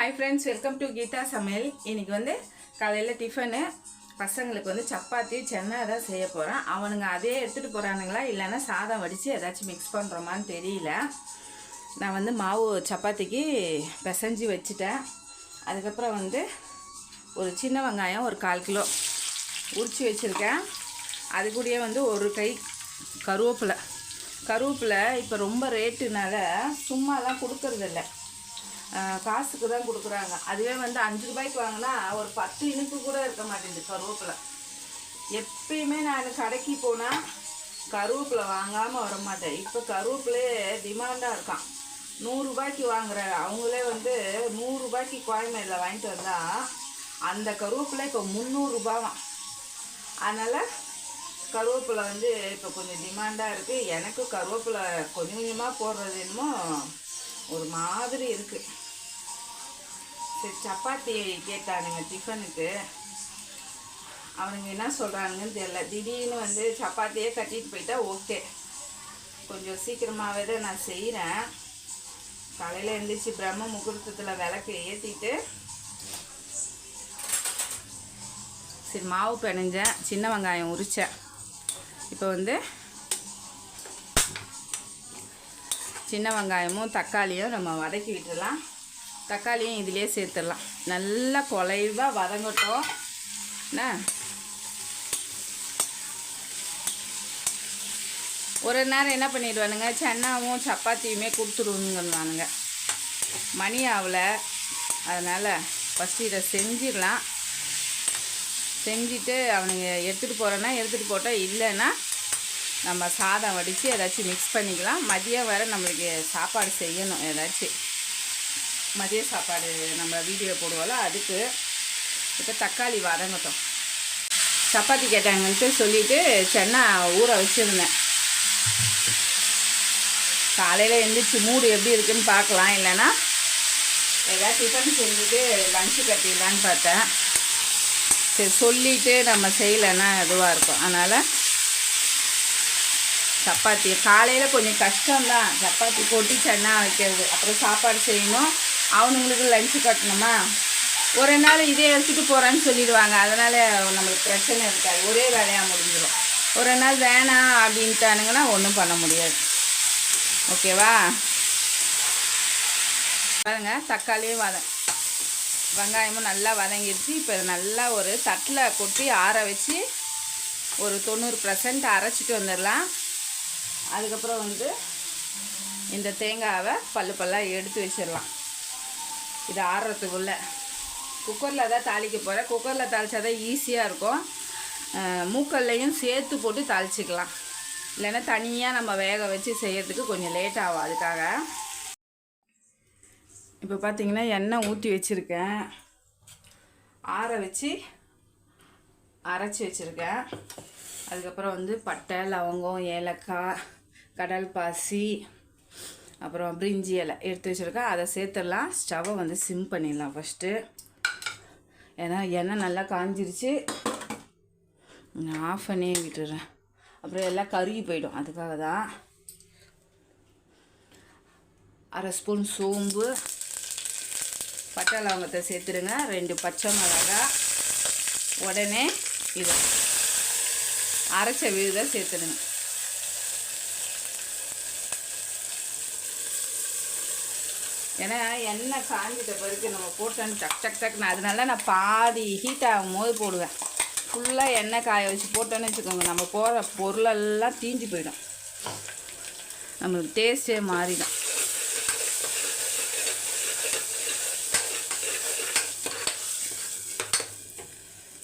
Hi friends welcome to Geetha சமையல் இன்னைக்கு வந்து காலையில் டிஃபனு பசங்களுக்கு வந்து சப்பாத்தி சென்னை தான் செய்ய போகிறேன் அவனுங்க அதே எடுத்துகிட்டு போகிறானுங்களா இல்லைன்னா சாதம் வடித்து ஏதாச்சும் மிக்ஸ் பண்ணுறோமான்னு தெரியல. நான் வந்து மாவு சப்பாத்திக்கு பிசைஞ்சு வச்சுட்டேன். அதுக்கப்புறம் வந்து ஒரு சின்ன வெங்காயம் ஒரு கால் கிலோ உரித்து வச்சுருக்கேன். அது கூடயே வந்து ஒரு கை கருவேப்பிலை. கருவேப்பிலை இப்போ ரொம்ப ரேட்டுனால சும்மாலாம் கொடுக்கறதில்ல. காசுக்கு தான் கொடுக்குறாங்க. அதுவே வந்து அஞ்சு ரூபாய்க்கு வாங்கினா ஒரு பத்து இனிப்பு கூட இருக்க மாட்டேங்குது கருவேப்பிலை. எப்பயுமே நான் கடைக்கு போனால் கருவேப்பிலை வாங்காமல் வர மாட்டேன் இப்போ கருவேப்பிலையே டிமாண்டாக இருக்கான். நூறுரூபாய்க்கு வாங்குற அவங்களே வந்து நூறுரூபாய்க்கு கோயம்பேடில் வாங்கிட்டு வந்தால் அந்த கருவேப்பிலை இப்போ முந்நூறுரூபாவாம் அதனால் கருவேப்பிலை வந்து இப்போ கொஞ்சம் டிமாண்டாக இருக்குது எனக்கு கருவேப்பிலை கொஞ்சம் கொஞ்சமாக போடுறது என்னமோ ஒரு மாதிரி இருக்குது சரி சப்பாத்தி கேட்டானுங்க டிஃபனுக்கு அவனுங்க என்ன சொல்கிறானுங்கன்னு தெரில திடீர்னு வந்து சப்பாத்தியே கட்டிட்டு போயிட்டா ஓகே. கொஞ்சம் சீக்கிரமாகவே தான் நான் செய்கிறேன் காலையில் எழுந்திரிச்சு பிரம்ம முகூர்த்தத்தில் விளக்கு ஏற்றிட்டு சரி மாவு பிணைஞ்சேன் சின்ன வெங்காயம் உரித்தேன் இப்போ வந்து சின்ன வெங்காயமும் தக்காளியும் நம்ம வதக்கி விட்டுடலாம். தக்காளியும் இதிலே சேர்த்துடலாம். நல்லா குலைவாக வதங்கட்டும். என்ன? ஒரு நேரம் என்ன பண்ணிடுவானுங்க? சென்னாவும் சப்பாத்தியுமே கொடுத்துருவானுங்க மணி ஆகலை. அதனால் ஃபஸ்ட்டு இதை செஞ்சிடலாம். செஞ்சுட்டு அவனுங்க எடுத்துகிட்டு போகிறேன்னா எடுத்துகிட்டு போட்டால் இல்லைன்னா நம்ம சாதம் வடித்து ஏதாச்சும் மிக்ஸ் பண்ணிக்கலாம். மதியம் வேறு நம்மளுக்கு சாப்பாடு செய்யணும் ஏதாச்சும். மதிய சாப்பாடு நம்ம வீடியோ போடுவோம்ல அதுக்கு இப்போ தக்காளி வதங்கட்டும். சப்பாத்தி கேட்டாங்கன்ட்டு சொல்லிவிட்டு சென்னா ஊற வச்சுருந்தேன். காலையில் எழுந்திரிச்சு மூடு எப்படி இருக்குன்னு பார்க்கலாம். இல்லைன்னா ஏதாவது டிஃபன் செஞ்சுட்டு லஞ்சு கட்டிடலான்னு பார்த்தேன். சரி சொல்லிவிட்டு நம்ம செய்யலைன்னா இதுவாக இருக்கும். அதனால் சப்பாத்தி காலையில் கொஞ்சம் கஷ்டம்தான். சப்பாத்தி கொட்டி சன்னா வைக்கிறது. அப்புறம் சாப்பாடு செய்யணும். அவனுங்களுக்கு லஞ்சு கட்டணுமா? ஒரு நாள் இதே எடுத்துகிட்டு போகிறேன்னு சொல்லிடுவாங்க. அதனால் நம்மளுக்கு பிரச்சனை இருக்காது. ஒரே வேலையாக முடிஞ்சிடும் ஒரு நாள் வேணாம் அப்படின்ட்டானுங்கன்னா ஒன்றும் பண்ண முடியாது. ஓகேவா பாருங்க தக்காளியும் வதம் வெங்காயமும் நல்லா வதங்கிடுச்சு. இப்போ நல்லா ஒரு தட்டில் கொட்டி ஆற வச்சு ஒரு தொண்ணூறு பர்சன்ட் அரைச்சிட்டு வந்துடலாம். அதுக்கப்புறம் வந்து இந்த தேங்காவை பல்லு பல்லாக எடுத்து வச்சிடலாம். இது ஆறுறதுக்குள்ளே குக்கரில் தான் தாளிக்க போகிறேன் குக்கரில் தாளித்தா தான் ஈஸியாக இருக்கும் மூக்கல்லையும் சேர்த்து போட்டு தாளிச்சிக்கலாம். இல்லைன்னா தனியாக நம்ம வேக வச்சு செய்கிறதுக்கு கொஞ்சம் லேட் ஆகும் அதுக்காக. இப்போ பார்த்தீங்கன்னா எண்ணெய் ஊற்றி வச்சுருக்கேன். ஆற வச்சு அரைச்சி வச்சுருக்கேன். அதுக்கப்புறம் வந்து பட்டை லவங்கம் ஏலக்காய் கடல் பாசி அப்புறம் பிரிஞ்சி இலை எடுத்து வச்சுருக்கேன். அதை சேர்த்துடலாம். ஸ்டவ்வை வந்து சிம் பண்ணிடலாம் ஃபஸ்ட்டு ஏன்னா எண்ணெய் நல்லா காஞ்சிருச்சு. நான் ஆஃப் பண்ணி விட்டுறேன். அப்புறம் எல்லாம் கருகி போயிடும். அதுக்காக தான் அரை ஸ்பூன் சோம்பு பட்டை லவங்கத்தை சேர்த்துடுங்க. ரெண்டு பச்சை மிளகா உடனே இது அரைச்ச விழுதை சேர்த்துடுங்க. ஏன்னா எண்ணெய் காஞ்சிட்ட பிறகு நம்ம போட்டோன்னு டக் டக் டக்னு அதனால நான் பாதி ஹீட் ஆகும் போது போடுவேன். ஃபுல்லாக எண்ணெய் காய வச்சு போட்டோன்னு வச்சுக்கோங்க. நம்ம போடுற பொருளெல்லாம் தீஞ்சு போயிடும். நம்மளுக்கு டேஸ்ட்டே மாறிடும்.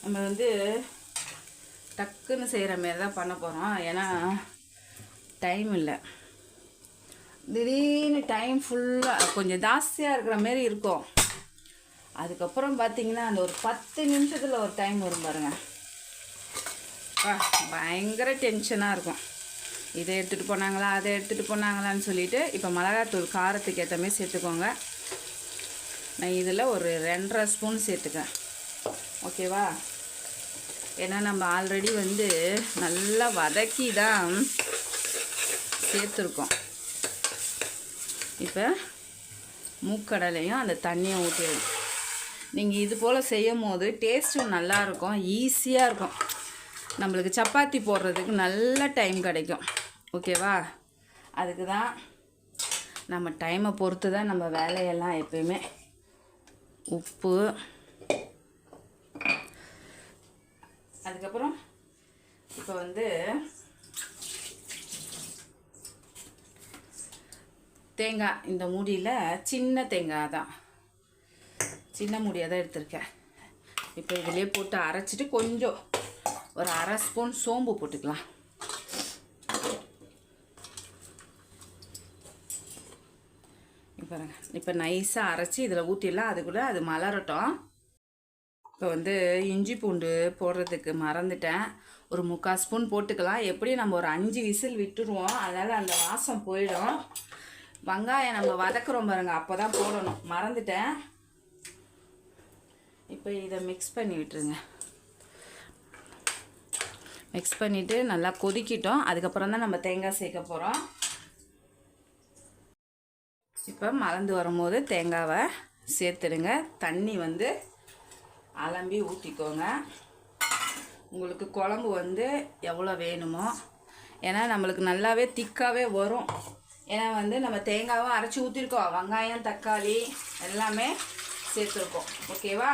நம்ம வந்து டக்குன்னு செய்கிற மாரி தான் பண்ண போகிறோம் ஏன்னா டைம் இல்லை. திடீர்னு டைம் ஃபுல்லாக கொஞ்சம் ஜாஸ்தியாக இருக்கிற மாரி இருக்கும். அதுக்கப்புறம் பார்த்தீங்கன்னா அந்த ஒரு பத்து நிமிஷத்தில் ஒரு டைம் வரும் பாருங்க. அப்பா, பயங்கர டென்ஷனாக இருக்கும். இதை எடுத்துகிட்டு போனாங்களா அதை எடுத்துகிட்டு போனாங்களான்னு சொல்லிட்டு இப்போ மிளகாத்தூள் காரத்துக்கு ஏற்ற மாதிரி சேர்த்துக்கோங்க. நான் இதில் ஒரு ரெண்டரை ஸ்பூன் சேர்த்துக்கேன். ஓகேவா ஏன்னா நம்ம ஆல்ரெடி வந்து நல்லா வதக்கி தான் சேர்த்துருக்கோம். இப்போ மூக்கடலையும் அந்த தண்ணியை ஊற்றிடணும் நீங்கள் இது போல் செய்யும் போது டேஸ்ட்டும் நல்லாயிருக்கும் ஈஸியாக இருக்கும். நம்மளுக்கு சப்பாத்தி போடுறதுக்கு நல்ல டைம் கிடைக்கும். ஓகேவா? அதுக்கு தான் நம்ம டைமை பொறுத்து தான் நம்ம வேலையெல்லாம் எப்பயுமே. உப்பு. அதுக்கப்புறம் இப்போ வந்து தேங்காய் இந்த மூடியில் சின்ன தேங்காய் தான். சின்ன மூடியாக தான் எடுத்திருக்கேன். இப்போ இதிலே போட்டு அரைச்சிட்டு கொஞ்சம் ஒரு அரை ஸ்பூன் சோம்பு போட்டுக்கலாம். இப்போ பாருங்க. இப்போ நைஸாக அரைச்சி இதில் ஊற்றிடலாம் கூட அது மலரட்டும். இப்போ வந்து இஞ்சி பூண்டு போடுறதுக்கு மறந்துட்டேன். ஒரு முக்கால் ஸ்பூன் போட்டுக்கலாம். எப்படியும் நம்ம ஒரு அஞ்சு விசில் விட்டுருவோம். அதனால் அந்த வாசம் போயிடும். வெங்காயம் நம்ம வதக்குறோம் பாருங்க அப்போ தான் போடணும். மறந்துட்டேன். இப்போ இதை மிக்ஸ் பண்ணி விட்டுருங்க. மிக்ஸ் பண்ணிவிட்டு நல்லா கொதிக்கிட்டோம். அதுக்கப்புறம் தான் நம்ம தேங்காய் சேர்க்க போகிறோம் இப்போ மறந்து வரும்போது தேங்காவை சேர்த்துடுங்க. தண்ணி வந்து அலம்பி ஊற்றிக்கோங்க உங்களுக்கு குழம்பு வந்து எவ்வளோ வேணுமோ. ஏன்னா நம்மளுக்கு நல்லாவே திக்காகவே வரும். ஏன்னா வந்து நம்ம தேங்காவும் அரைச்சி ஊற்றிருக்கோம் வெங்காயம் தக்காளி எல்லாமே சேர்த்துருக்கோம். ஓகேவா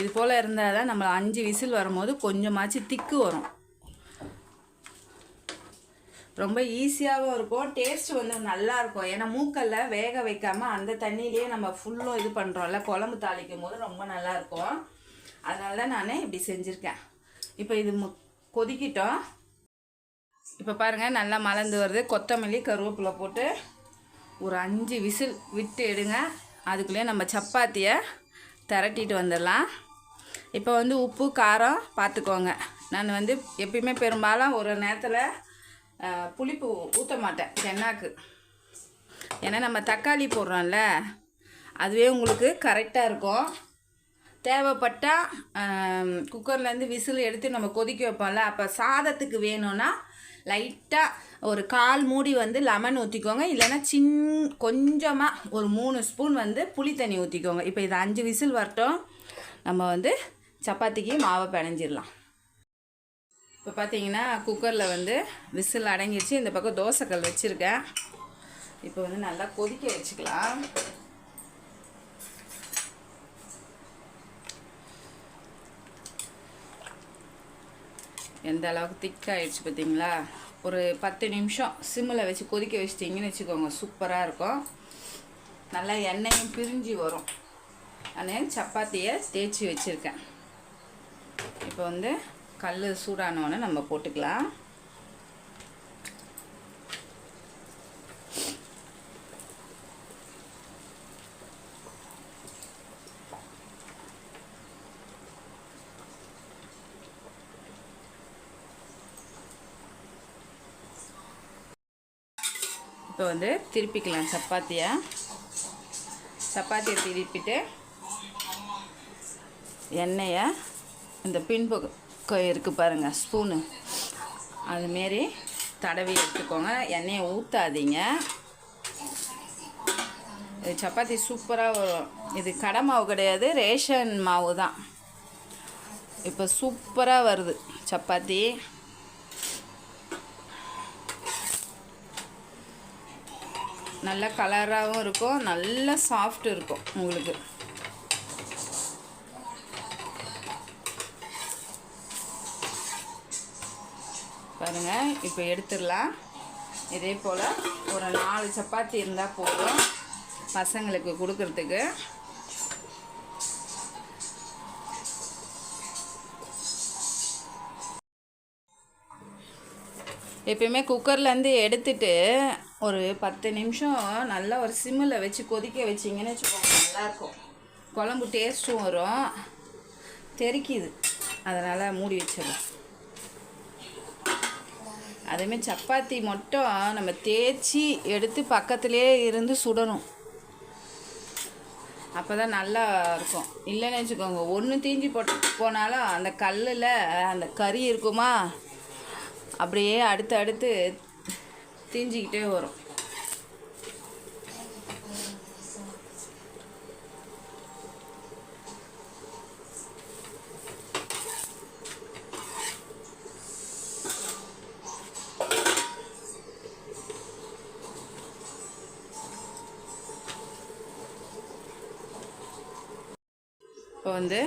இது போல் இருந்தால் தான் நம்ம அஞ்சு விசில் வரும்போது கொஞ்சமாச்சு திக்கு வரும். ரொம்ப ஈஸியாகவும் இருக்கும். டேஸ்ட் வந்து நல்லாயிருக்கும் ஏன்னா மூக்கல்ல வேக வைக்காமல் அந்த தண்ணியிலேயே நம்ம ஃபுல்லும் இது பண்ணுறோம்ல குழம்பு தாளிக்கும் போது ரொம்ப நல்லாயிருக்கும் அதனால தான் நான் இப்படி செஞ்சுருக்கேன். இப்போ இது மு கொதிக்கிட்டோம். இப்போ பாருங்கள் நல்லா மலர்ந்து வருது. கொத்தமல்லி கருவேப்பிலை போட்டு ஒரு அஞ்சு விசில் விட்டு எடுங்க. அதுக்குள்ளேயே நம்ம சப்பாத்தியை திரட்டிட்டு வந்துடலாம். இப்போ வந்து உப்பு காரம் பார்த்துக்கோங்க நான் வந்து எப்பயுமே பெரும்பாலும் ஒரு நேரத்தில் புளிப்பு ஊற்ற மாட்டேன் சென்னாக்கு ஏன்னா நம்ம தக்காளி போடுறோம்ல அதுவே உங்களுக்கு கரெக்டாக இருக்கும். தேவைப்பட்டால் குக்கர்லேருந்து விசில் எடுத்து நம்ம கொதிக்க வைப்போம்ல அப்போ சாதத்துக்கு வேணும்னா லைட்டாக ஒரு கால் மூடி வந்து லெமன் ஊற்றிக்கோங்க இல்லைன்னா சின் கொஞ்சமாக ஒரு மூணு ஸ்பூன் வந்து புளி தண்ணி ஊற்றிக்கோங்க இப்போ இது அஞ்சு விசில் வரட்டும். நம்ம வந்து சப்பாத்திக்கு மாவை பிணைஞ்சிடலாம் இப்போ பார்த்தீங்கன்னா குக்கரில் வந்து விசில் அடங்கிடுச்சு. இந்த பக்கம் தோசைக்கல் வச்சுருக்கேன். இப்போ வந்து நல்லா கொதிக்க வச்சுக்கலாம். எந்த அளவுக்கு திக்காகிடுச்சு பார்த்தீங்களா? ஒரு பத்து நிமிஷம் சிம்மில் வச்சு கொதிக்க வச்சிட்டிங்கன்னு வச்சுக்கோங்க. சூப்பராக இருக்கும். நல்லா எண்ணெயும் பிரிஞ்சு வரும். நான் சப்பாத்தியை தேய்ச்சி வச்சுருக்கேன். இப்போ வந்து கல் சூடானோடனே நம்ம போட்டுக்கலாம். இப்போ வந்து திருப்பிக்கலாம் சப்பாத்தியை. சப்பாத்தியை திருப்பிட்டு எண்ணெயை இந்த பின்பக்கம் இருக்குது பாருங்கள் ஸ்பூனு. அதுமாரி தடவி எடுத்துக்கோங்க. எண்ணெயை ஊற்றாதீங்க இது சப்பாத்தி சூப்பராக வரும். இது கடை மாவு கிடையாது ரேஷன் மாவு தான். இப்போ சூப்பராக வருது சப்பாத்தி. நல்ல கலராகவும் இருக்கும் நல்ல சாஃப்ட் இருக்கும் உங்களுக்கு. பாருங்கள் இப்போ எடுத்துடலாம். இதே போல் ஒரு நாலு சப்பாத்தி இருந்தால் போதும் பசங்களுக்கு கொடுக்கறதுக்கு. எப்பயுமே குக்கர்லேருந்து எடுத்துட்டு ஒரு பத்து நிமிஷம் நல்லா ஒரு சிம்மில் வச்சு கொதிக்க வச்சிங்கன்னு வச்சுக்கோங்க நல்லாயிருக்கும் குழம்பு டேஸ்ட்டும் வரும். தெறிக்குது அதனால் மூடி வச்சிடலாம். அதேமாரி சப்பாத்தி மட்டும் நம்ம தேய்ச்சி எடுத்து பக்கத்துலேயே இருந்து சுடணும். அப்போ தான் நல்லா இருக்கும். இல்லைன்னு வச்சுக்கோங்க ஒன்று தீஞ்சி போட்டு போனாலும் அந்த கல்லில் அந்த கறி இருக்குமா அப்படியே அடுத்து அடுத்து தீஞ்சிக்கிட்டே வரும். இப்போ வந்து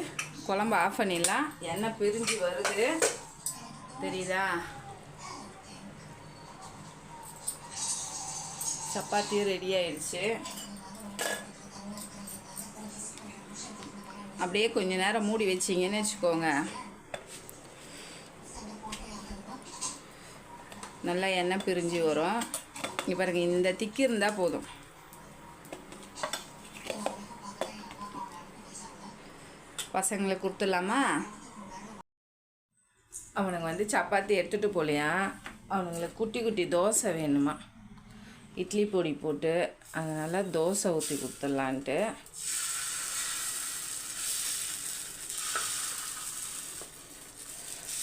குழம்பு ஆஃப் பண்ணிடலாம். எண்ணெய் பிரிஞ்சு வருது. தெரியுதா? சப்பாத்தியும் ரெடி ஆயிடுச்சு. அப்படியே கொஞ்ச நேரம் மூடி வச்சிங்கன்னு வச்சுக்கோங்க. நல்லா எண்ணெய் பிரிஞ்சு வரும். இங்கே பாருங்க இந்த திக்கு இருந்தால் போதும். பசங்களுக்கு கொடுத்துடலாமா? அவனுங்க வந்து சப்பாத்தி எடுத்துகிட்டு போகலையா அவனுங்களுக்கு குட்டி குட்டி தோசை வேணுமா? இட்லி பொடி போட்டு அதனால் தோசை ஊற்றி கொடுத்துடலான்ட்டு.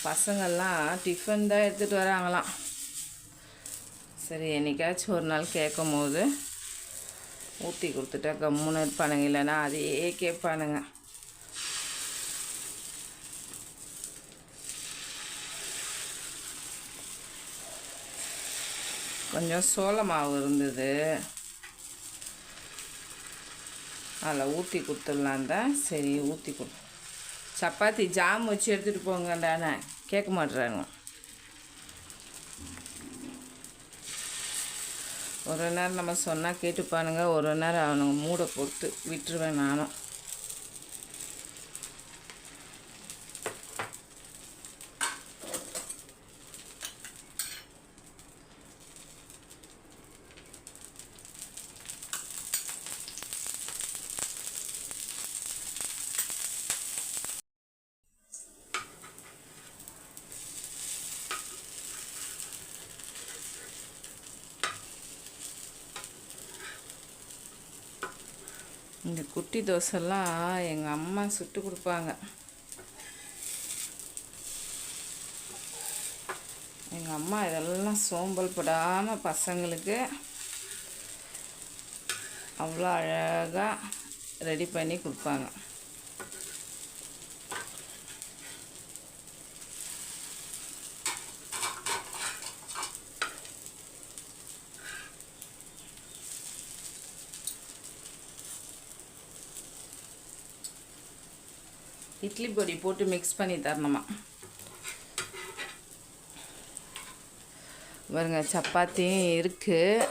பசங்கள்லாம் டிஃபன் தான் எடுத்துகிட்டு வராங்களாம். சரி என்னைக்காச்சும் ஒரு நாள் கேட்கும் போது ஊற்றி கொடுத்துட்டா கம்முன்னு இருப்பானுங்க. இல்லைன்னா அதையே கேட்பானுங்க. கொஞ்சம் சோள மாவு இருந்தது. அதில் ஊற்றி கொடுத்துடலாம் தான். சரி ஊற்றி கொடு. சப்பாத்தி ஜாம் வச்சு எடுத்துகிட்டு போங்கடானே கேட்க மாட்டுறாங்க ஒரு நேரம் நம்ம சொன்னால் கேட்டுப்பானுங்க. ஒரு நேரம் அவனுங்க மூடை பொறுத்து விட்டுருவேன் நானும். இந்த குட்டி தோசைலாம் எங்கள் அம்மா சுட்டு கொடுப்பாங்க. எங்கள் அம்மா இதெல்லாம் சோம்பல் படாமல் பசங்களுக்கு அவ்வளோ அழகாக ரெடி பண்ணி கொடுப்பாங்க. இட்லி பொடி போட்டு மிக்ஸ் பண்ணி தரணுமா? பாருங்க சப்பாத்தியும் இருக்குது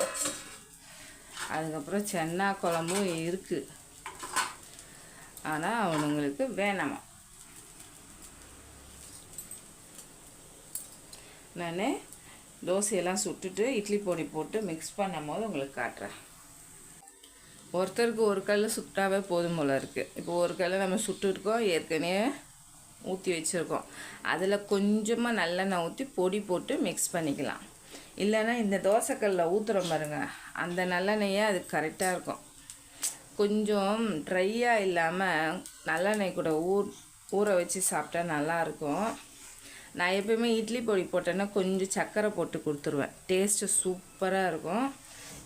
அதுக்கப்புறம் சென்னா குழம்பும் இருக்குது ஆனால் அவனுங்களுக்கு வேணாமா? நான் தோசையெல்லாம் சுட்டுட்டு இட்லி பொடி போட்டு மிக்ஸ் பண்ணும் போது உங்களுக்கு காட்டுறேன். ஒருத்தருக்கு ஒரு கல் சுட்டாவே போதும் போல் இருக்குது இப்போ ஒரு கல் நம்ம சுட்டுருக்கோம் ஏற்கனவே ஊற்றி வச்சுருக்கோம். அதில் கொஞ்சமாக நல்லெண்ணெய் ஊற்றி பொடி போட்டு மிக்ஸ் பண்ணிக்கலாம். இல்லைன்னா இந்த தோசைக்கல்லில் ஊற்றுறோம் பாருங்க அந்த நல்லெண்ணெயே அது கரெக்டாக இருக்கும். கொஞ்சம் ட்ரையாக இல்லாமல் நல்லெண்ணெய் கூட ஊர் ஊற வச்சு சாப்பிட்டா நல்லாயிருக்கும் நான் எப்பயுமே இட்லி பொடி போட்டேன்னா கொஞ்சம் சர்க்கரை போட்டு கொடுத்துருவேன். டேஸ்ட்டு சூப்பராக இருக்கும்.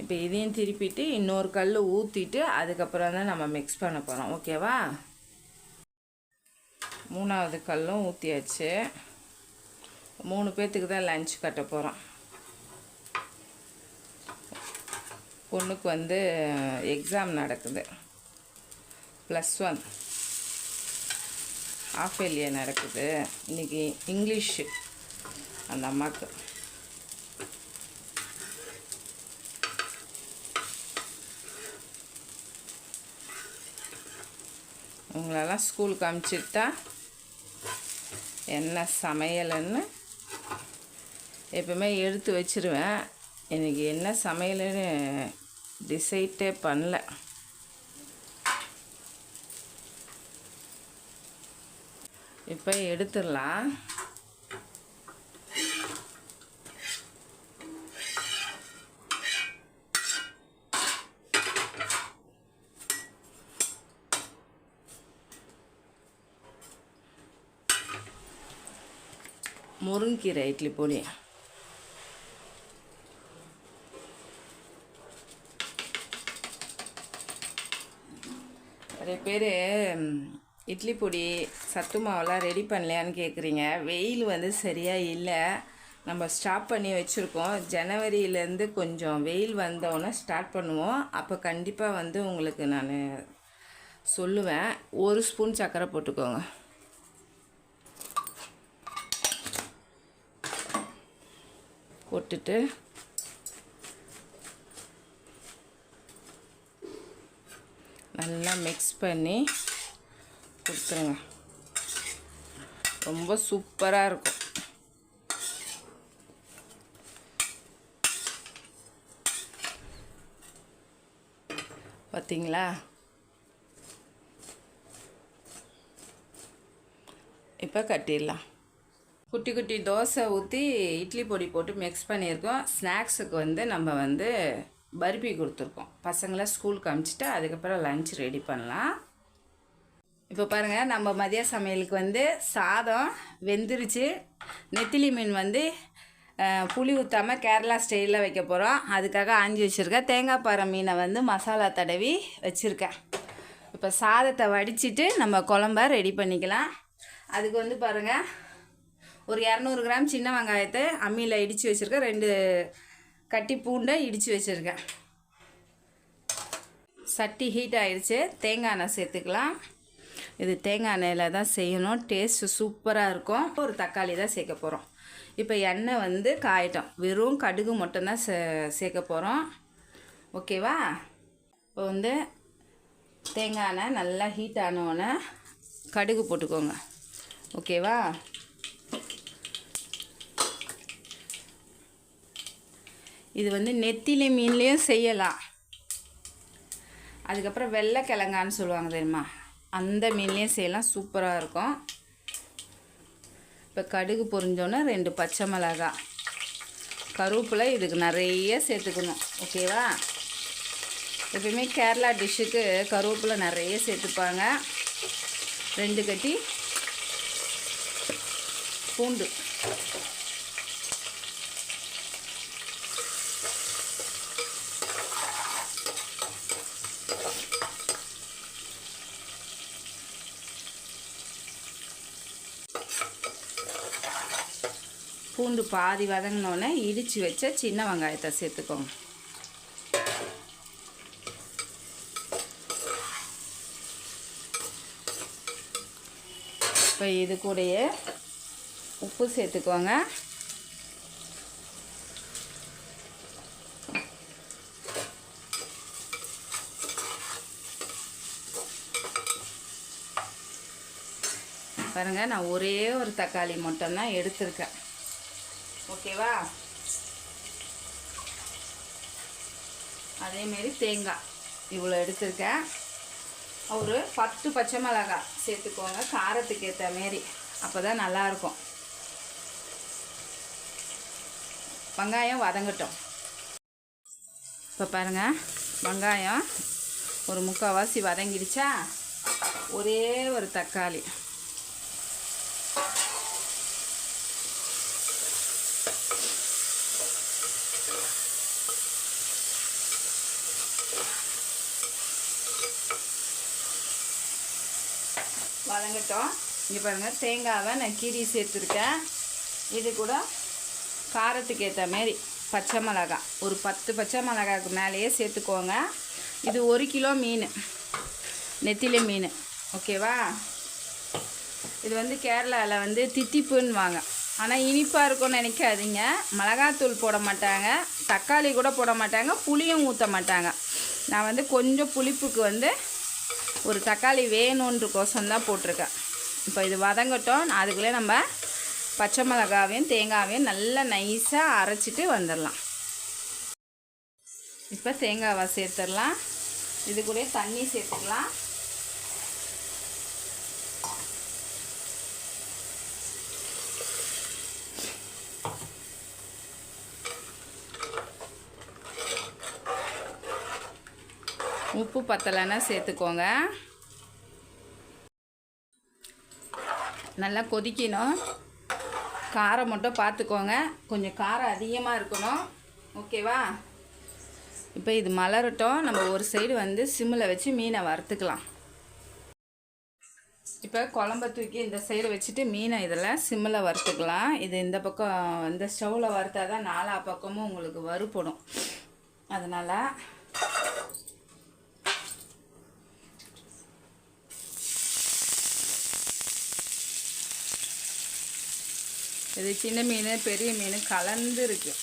இப்போ இதையும் திருப்பிட்டு இன்னொரு கல் ஊற்றிட்டு அதுக்கப்புறம் தான் நம்ம மிக்ஸ் பண்ண போகிறோம் ஓகேவா மூணாவது கல்லும் ஊற்றியாச்சு மூணு பேர்த்துக்கு தான் லஞ்ச் கட்ட போகிறோம் பொண்ணுக்கு வந்து எக்ஸாம் நடக்குது. ப்ளஸ் ஒன் ஆஃப் இயர்லியே நடக்குது. இன்றைக்கி இங்கிலீஷு அந்த அம்மாவுக்கு உங்களெல்லாம் ஸ்கூலுக்கு அனுப்பிச்சிட்டா என்ன சமையல்னு எப்பவுமே எடுத்து வச்சிருவேன். எனக்கு என்ன சமையல்னு டிசைட்டே பண்ணல. இப்போ எடுத்துடலாம். முருங்கீரை இட்லி பொடி நிறைய பேர் இட்லி பொடி சத்து மாவெல்லாம் ரெடி பண்ணலையான்னு கேட்குறீங்க வெயில் வந்து சரியாக இல்லை. நம்ம ஸ்டாப் பண்ணி வச்சுருக்கோம். ஜனவரியிலேருந்து கொஞ்சம் வெயில் வந்தோன்னே ஸ்டார்ட் பண்ணுவோம். அப்போ கண்டிப்பாக வந்து உங்களுக்கு நான் சொல்லுவேன். ஒரு ஸ்பூன் சர்க்கரை போட்டுக்கோங்க. போட்டுட்டு நல்லா மிக்ஸ் பண்ணி கொடுத்துருங்க. ரொம்ப சூப்பராக இருக்கும். பார்த்தீங்களா இப்போ கட்டிடலாம். குட்டி குட்டி தோசை ஊற்றி இட்லி பொடி போட்டு மிக்ஸ் பண்ணியிருக்கோம். ஸ்நாக்ஸுக்கு வந்து நம்ம வந்து பருப்பி கொடுத்துருக்கோம். பசங்களை ஸ்கூலுக்கு அமிச்சிட்டு அதுக்கப்புறம் லஞ்ச் ரெடி பண்ணலாம். இப்போ பாருங்கள் நம்ம மதிய சமையலுக்கு வந்து சாதம் வெந்துருச்சு. நெத்திலி மீன் வந்து புளி ஊற்றாமல் கேரளா ஸ்டைலில் வைக்க போகிறோம் அதுக்காக ஆஞ்சி வச்சுருக்கேன் தேங்காய் பாறை மீனை வந்து மசாலா தடவி வச்சுருக்கேன். இப்போ சாதத்தை வடிச்சிட்டு நம்ம குழம்ப ரெடி பண்ணிக்கலாம். அதுக்கு வந்து பாருங்கள் ஒரு இரநூறு கிராம் சின்ன வெங்காயத்தை அம்மியில் இடித்து வச்சுருக்கேன். ரெண்டு கட்டி பூண்டை இடித்து வச்சுருக்கேன். சட்டி ஹீட் ஆகிடுச்சு தேங்காய் எண்ணெய் சேர்த்துக்கலாம். இது தேங்காய் எண்ணெயில் தான் செய்யணும். டேஸ்ட்டு சூப்பராக இருக்கும். ஒரு தக்காளி தான் சேர்க்க போகிறோம் இப்போ எண்ணெய் வந்து காயட்டும். வெறும் கடுகு மட்டும்தான் சே சேர்க்க போகிறோம் ஓகேவா இப்போ வந்து தேங்காய் எண்ணெய் நல்லா ஹீட் ஆனவுடனே கடுகு போட்டுக்கோங்க. ஓகேவா இது வந்து நெத்திலி மீன்லேயும் செய்யலாம். அதுக்கப்புறம் வெள்ளைக்கிழங்கான்னு சொல்லுவாங்க தெரியுமா? அந்த மீன்லேயும் செய்யலாம். சூப்பராக இருக்கும். இப்போ கடுகு பொரிஞ்சோன்னே ரெண்டு பச்சை மிளகா. கருவேப்பிலை இதுக்கு நிறைய சேர்த்துக்கணும். ஓகேவா? எப்பயுமே கேரளா டிஷ்ஷுக்கு கருவேப்பிலை நிறைய சேர்த்துப்பாங்க. ரெண்டு கட்டி பூண்டு. பூண்டு பாதி வதங்கினோடனே இடித்து வச்ச சின்ன வெங்காயத்தை சேர்த்துக்கோங்க. இப்போ இது கூடயே உப்பு சேர்த்துக்கோங்க. பாருங்க நான் ஒரே ஒரு தக்காளி மட்டும்தான் எடுத்திருக்கேன். ஓகேவா அதேமாரி தேங்காய் இவ்வளோ எடுத்திருக்கேன். ஒரு பத்து பச்சை மிளகாய் சேர்த்துக்கோங்க காரத்துக்கு ஏற்ற மாரி. அப்போ தான் நல்லாயிருக்கும் வெங்காயம் வதங்கட்டும். இப்போ பாருங்கள் வெங்காயம் ஒரு முக்கால்வாசி வதங்கிடுச்சா? ஒரே ஒரு தக்காளி. வதங்கட்டும் இங்கே பாருங்கள் தேங்காவை நான் கீரி சேர்த்துருக்கேன். இது கூட காரத்துக்கு ஏற்ற மாரி பச்சை மிளகா. ஒரு பத்து பச்சை மிளகாக்கு மேலேயே சேர்த்துக்கோங்க. இது ஒரு கிலோ மீன். நெத்திலி மீன். ஓகேவா இது வந்து கேரளாவில் வந்து தித்திப்புன்னுவாங்க. ஆனால் இனிப்பாக இருக்கும்னு நினைக்காதீங்க. மிளகாத்தூள் போட மாட்டாங்க. தக்காளி கூட போட மாட்டாங்க. புளியும் ஊற்ற மாட்டாங்க. நான் வந்து கொஞ்சம் புளிப்புக்கு வந்து ஒரு தக்காளி வேணுன்றக்கோசம் தான் போட்டிருக்கேன். இப்போ இது வதங்கட்டும். அதுக்குள்ளே நம்ம பச்சை மிளகாவையும் தேங்காவையும் நல்லா நைஸாக அரைச்சிட்டு வந்துடலாம். இப்போ தேங்காவை சேர்த்துடலாம். இது தண்ணி சேர்த்துக்கலாம். உப்பு பத்தலைன்னா சேர்த்துக்கோங்க. நல்லா கொதிக்கணும். காரம் மட்டும் பார்த்துக்கோங்க. கொஞ்சம் காரம் அதிகமாக இருக்கணும். ஓகேவா? இப்போ இது மலரட்டும். நம்ம ஒரு சைடு வந்து சிம்மில் வச்சு மீனை வறுத்துக்கலாம். இப்போ குழம்ப தூக்கி இந்த சைடு வச்சுட்டு மீனை இதில் சிம்மில் வறுத்துக்கலாம். இது இந்த பக்கம் இந்த ஸ்டவ்வில் வறுத்தா தான் நாலா பக்கமும் உங்களுக்கு வறுப்படும் அதனால் இது சின்ன மீன் பெரிய மீன் கலந்து இருக்கு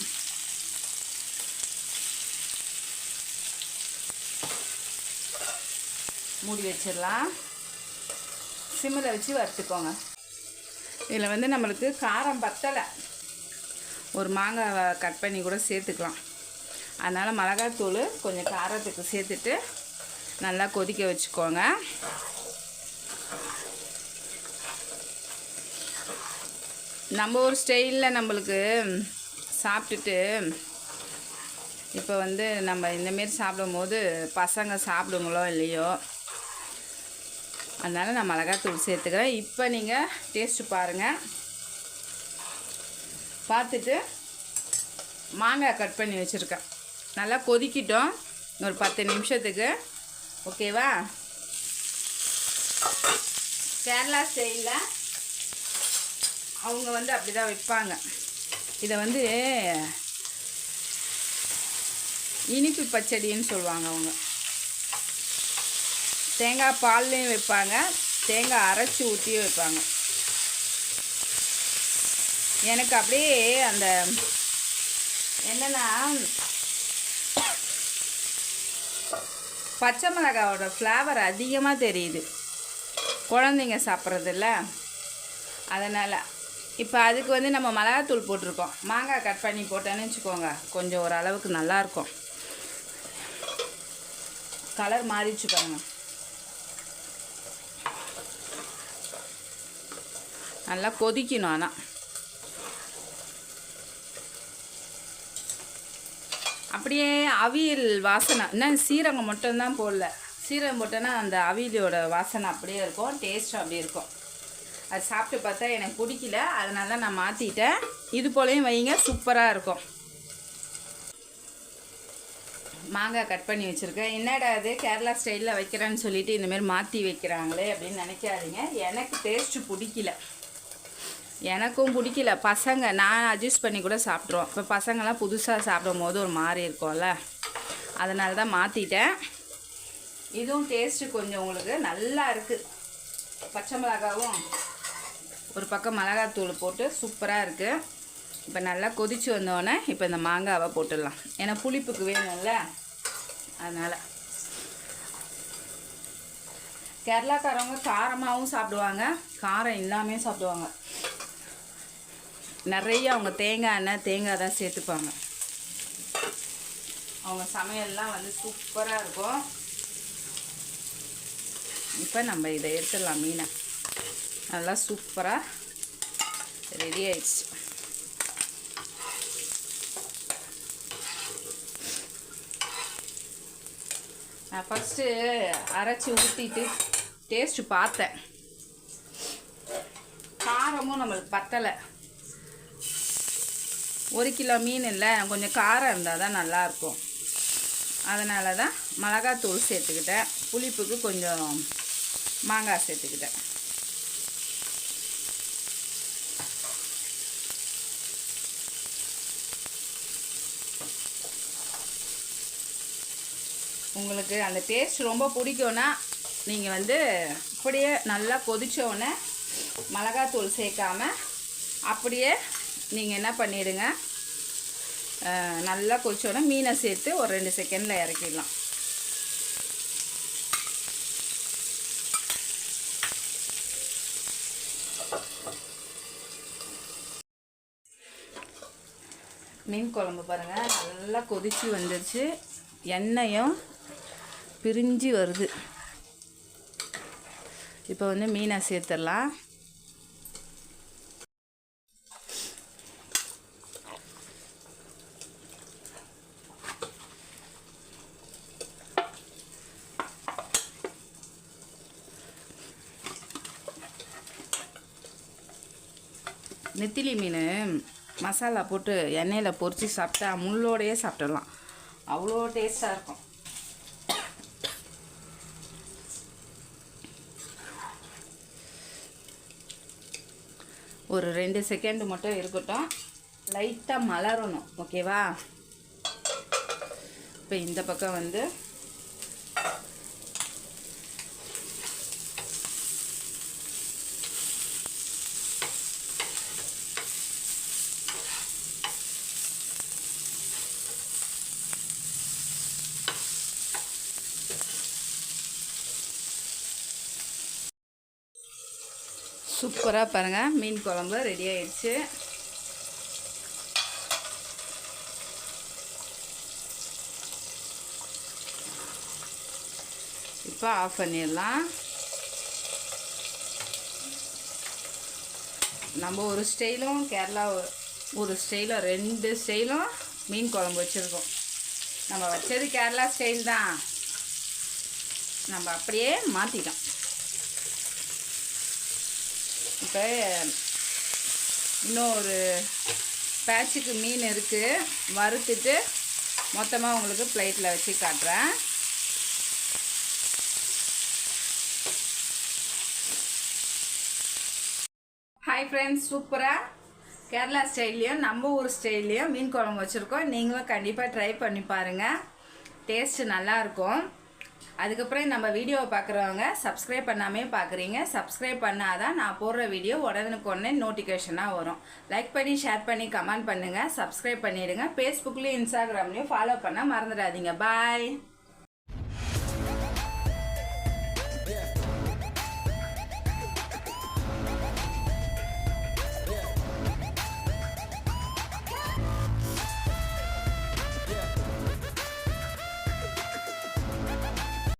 மூடி வச்சிடலாம். சிம்மில் வச்சு வறுத்துக்கோங்க. இதில் வந்து நம்மளுக்கு காரம் பத்தலை. ஒரு மாங்காவை கட் பண்ணி கூட சேர்த்துக்கலாம். அதனால் மிளகாத்தூள் கொஞ்சம் காரத்துக்கு சேர்த்துட்டு நல்லா கொதிக்க வச்சுக்கோங்க. நம்ம ஒரு ஸ்டைலில் நம்மளுக்கு சாப்பிட்டுட்டு இப்போ வந்து நம்ம இந்தமாரி சாப்பிடும்போது பசங்க சாப்பிடுங்களோ இல்லையோ அதனால் நான் மிளகாத்தூள் சேர்த்துக்கிறேன். இப்போ நீங்கள் டேஸ்ட்டு பாருங்கள் பார்த்துட்டு மாங்காய் கட் பண்ணி வச்சுருக்கேன். நல்லா கொதிக்கிட்டோம். ஒரு பத்து நிமிஷத்துக்கு. ஓகேவா கேரளா ஸ்டைலில் அவங்க வந்து அப்படி தான் வைப்பாங்க. இதை வந்து இனிப்பு பச்சடின்னு சொல்லுவாங்க அவங்க. தேங்காய் பால்லையும் வைப்பாங்க. தேங்காய் அரைச்சி ஊற்றியும் வைப்பாங்க. எனக்கு அப்படியே அந்த என்னென்னா பச்சை மிளகாவோட ஃப்ளேவர் அதிகமாக தெரியுது. குழந்தைங்க சாப்பிட்றதில்ல அதனால் இப்போ அதுக்கு வந்து நம்ம மிளகாத்தூள் போட்டிருக்கோம். மாங்காய் கட் பண்ணி போட்டேன்னு வச்சுக்கோங்க. கொஞ்சம் ஓரளவுக்கு நல்லாயிருக்கும். கலர் மாறிச்சு பாருங்க. நல்லா கொதிக்கணும் ஆனால் அப்படியே அவியல் வாசனை. இன்னும் சீரகம் மட்டும்தான் போடல. சீரகம் போட்டோன்னா அந்த அவியலோட வாசனை அப்படியே இருக்கும் டேஸ்ட்டும் அப்படியே இருக்கும். அது சாப்பிட்டு பார்த்தா எனக்கு பிடிக்கல. அதனால நான் மாற்றிட்டேன் இது போலையும் வைங்க சூப்பராக இருக்கும். மாங்காய் கட் பண்ணி வச்சுருக்கேன். என்னடா இது கேரளா ஸ்டைலில் வைக்கிறேன்னு சொல்லிட்டு இந்தமாரி மாற்றி வைக்கிறாங்களே அப்படின்னு நினைக்காதீங்க. எனக்கு டேஸ்ட்டு பிடிக்கல. எனக்கும் பிடிக்கல. பசங்க நான் அட்ஜஸ்ட் பண்ணி கூட சாப்பிட்ருவோம் இப்போ பசங்களாம் புதுசாக சாப்பிடும் போது ஒரு மாதிரி இருக்கும்ல. அதனால தான் மாற்றிட்டேன் இதுவும் டேஸ்ட்டு கொஞ்சம் உங்களுக்கு நல்லா இருக்குது பச்சை மிளகாவும் ஒரு பக்கம் மிளகாத்தூள் போட்டு சூப்பராக இருக்குது இப்போ நல்லா கொதித்து வந்தோடனே இப்போ இந்த மாங்காவை போட்டுடலாம். ஏன்னா புளிப்புக்கு வேணும்ல. அதனால். கேரளாக்காரவங்க காரமாகவும் சாப்பிடுவாங்க. காரம் எல்லாமே சாப்பிடுவாங்க. நிறைய அவங்க தேங்காய் எண்ணெய் தேங்காய் தான் சேர்த்துப்பாங்க. அவங்க சமையல்லாம் வந்து சூப்பராக இருக்கும். இப்போ நம்ம இதை எடுத்துடலாம் மீனை. நல்லா சூப்பராக ரெடி ஆயிடுச்சு. நான் ஃபஸ்ட்டு அரைச்சி ஊற்றிட்டு டேஸ்ட்டு பார்த்தேன். காரமும் நம்மளுக்கு பத்தலை. ஒரு கிலோ மீன் இல்லை கொஞ்சம் காரம் இருந்தால் தான் நல்லாயிருக்கும் அதனால தான் மிளகாத்தூள் சேர்த்துக்கிட்டேன். புளிப்புக்கு கொஞ்சம் மாங்காய் சேர்த்துக்கிட்டேன். உங்களுக்கு அந்த டேஸ்ட் ரொம்ப பிடிக்கும்னா நீங்கள் வந்து அப்படியே நல்லா கொதித்தோடனே மிளகாத்தூள் சேர்க்காம அப்படியே நீங்கள் என்ன பண்ணிடுங்க நல்லா கொதிச்ச மீனை சேர்த்து ஒரு ரெண்டு செகண்டில் இறக்கிடலாம். மீன் குழம்பு பாருங்கள் நல்லா கொதித்து வந்துடுச்சு எண்ணெயும் பிரிஞ்சு வருது. இப்போ வந்து மீனை சேர்த்துடலாம். நெத்திலி மீன் மசாலா போட்டு எண்ணெயில் பொரித்து சாப்பிட்டா முள்ளோடையே சாப்பிட்டுடலாம் அவ்வளோ டேஸ்ட்டாக இருக்கும். ஒரு ரெண்டு செகண்டு மட்டும் இருக்கட்டும். லைட்டாக மலரணும் ஓகேவா இப்போ இந்த பக்கம் வந்து சூப்பராக பாருங்கள் மீன் குழம்பு ரெடி ஆயிடுச்சு. இப்போ ஆஃப் பண்ணிடலாம். நம்ம ஒரு ஸ்டைலும் கேரளா ஒரு- ஸ்டைலும் ரெண்டு ஸ்டைலும் மீன் குழம்பு வச்சுருக்கோம். நம்ம வச்சது கேரளா ஸ்டைல் தான். நம்ம அப்படியே மாற்றிட்டோம் இப்போ இன்னும் ஒரு பேட்சுக்கு மீன் இருக்குது வறுத்துட்டு மொத்தமாக உங்களுக்கு பிளேட்டில் வச்சு காட்டுறேன். ஹாய் ஃப்ரெண்ட்ஸ் சூப்பராக கேரளா ஸ்டைல்லையும் நம்ம ஊர் ஸ்டைல்லையும் மீன் குழம்பு வச்சுருக்கோம். நீங்களும் கண்டிப்பாக ட்ரை பண்ணி பாருங்கள் டேஸ்ட்டு நல்லாயிருக்கும் அதுக்கப்புறம் நம்ம வீடியோவை பார்க்குறவங்க சப்ஸ்கிரைப் பண்ணாமே பார்க்குறீங்க சப்ஸ்கிரைப் பண்ணாதான் நான் போடுற வீடியோ உடனுக்கு உடனே நோட்டிஃபிகேஷனாக வரும். லைக் பண்ணி ஷேர் பண்ணி கமெண்ட் பண்ணுங்கள் சப்ஸ்கிரைப் பண்ணிவிடுங்க ஃபேஸ்புக்லேயும் இன்ஸ்டாகிராம்லேயும் ஃபாலோ பண்ண மறந்துடாதீங்க. பாய்